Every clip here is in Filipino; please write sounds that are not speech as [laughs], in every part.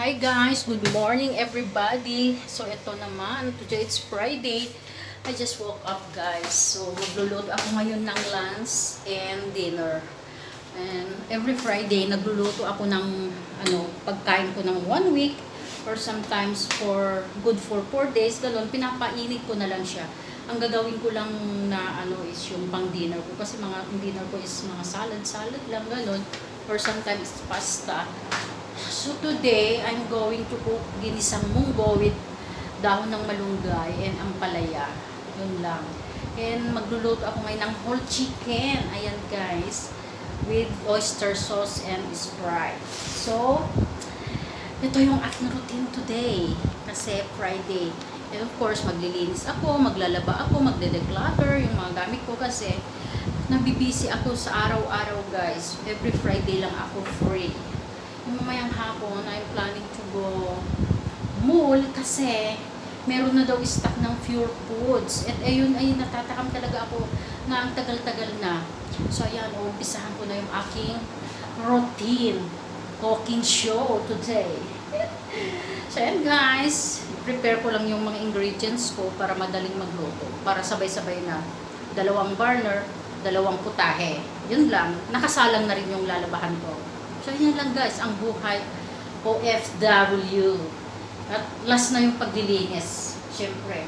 Hi guys, good morning everybody. So ito naman, today it's Friday. I just woke up guys. So magluluto ako ngayon ng lunch and dinner. And every Friday nagluluto ako ng ano, pagkain ko ng one week or sometimes for good for 4 days, ganun, pinapainit ko na lang siya. Ang gagawin ko lang na ano is yung pang dinner ko kasi mga dinner ko is mga salad, salad lang ganun or sometimes pasta. So today, I'm going to cook ginisang munggo with dahon ng malunggay and ampalaya. Yun lang. And magluluto ako ngayon ng whole chicken. Ayan guys. With oyster sauce and Sprite. So, ito yung aking routine today. Kasi Friday. And of course, maglilinis ako, maglalaba ako, magde-declutter yung mga gamit ko kasi nabibisi ako sa araw-araw guys. Every Friday lang ako free. Mamayang hapon, I'm planning to go mall kasi meron na daw stock ng Pure Foods. At ayun ay natatakam talaga ako na ang tagal-tagal na. So ayan, umpisahan ko na yung aking routine cooking show today. [laughs] so ayan guys, prepare ko lang yung mga ingredients ko para madaling magluto. Para sabay-sabay na dalawang burner, dalawang putahe. Yun lang. Nakasalang na rin yung lalabahan ko. So yun lang guys, ang buhay OFW. At last na yung paglilinis. Siyempre.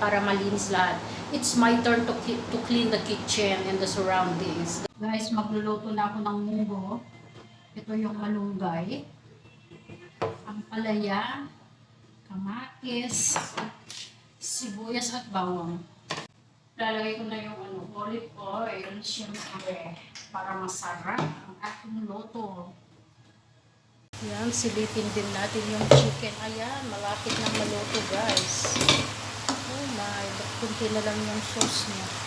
Para malinis lahat. It's my turn to, to clean the kitchen and the surroundings. Guys, magluluto na ako ng munggo. Ito yung malunggay. Ang palaya, kamatis, sibuyas at bawang. Lalagay ko na yung ano, olive oil, syempre, para masarap ang ating luto. Yan, silipin din natin yung chicken. Ayan, malapit na maluto guys. Oh my, kunti na lang yung sauce niya.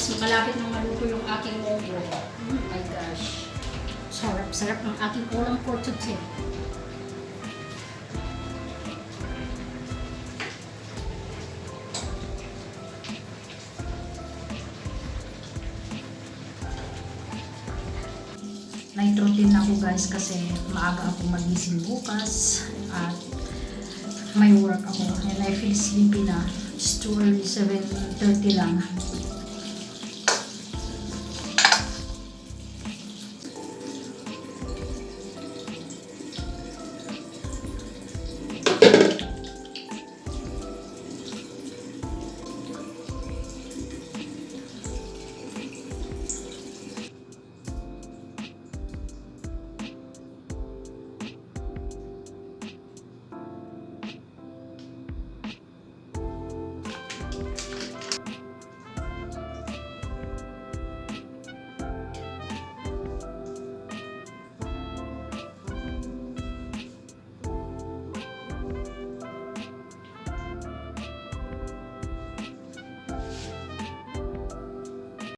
Guys, malapit na maluto yung aking munggo. Oh my gosh. Sarap-sarap ng aking ulam for today. Night routine ako guys kasi maaga ako magising bukas at may work ako and I feel sleepy na. It's too early, 7.30 lang.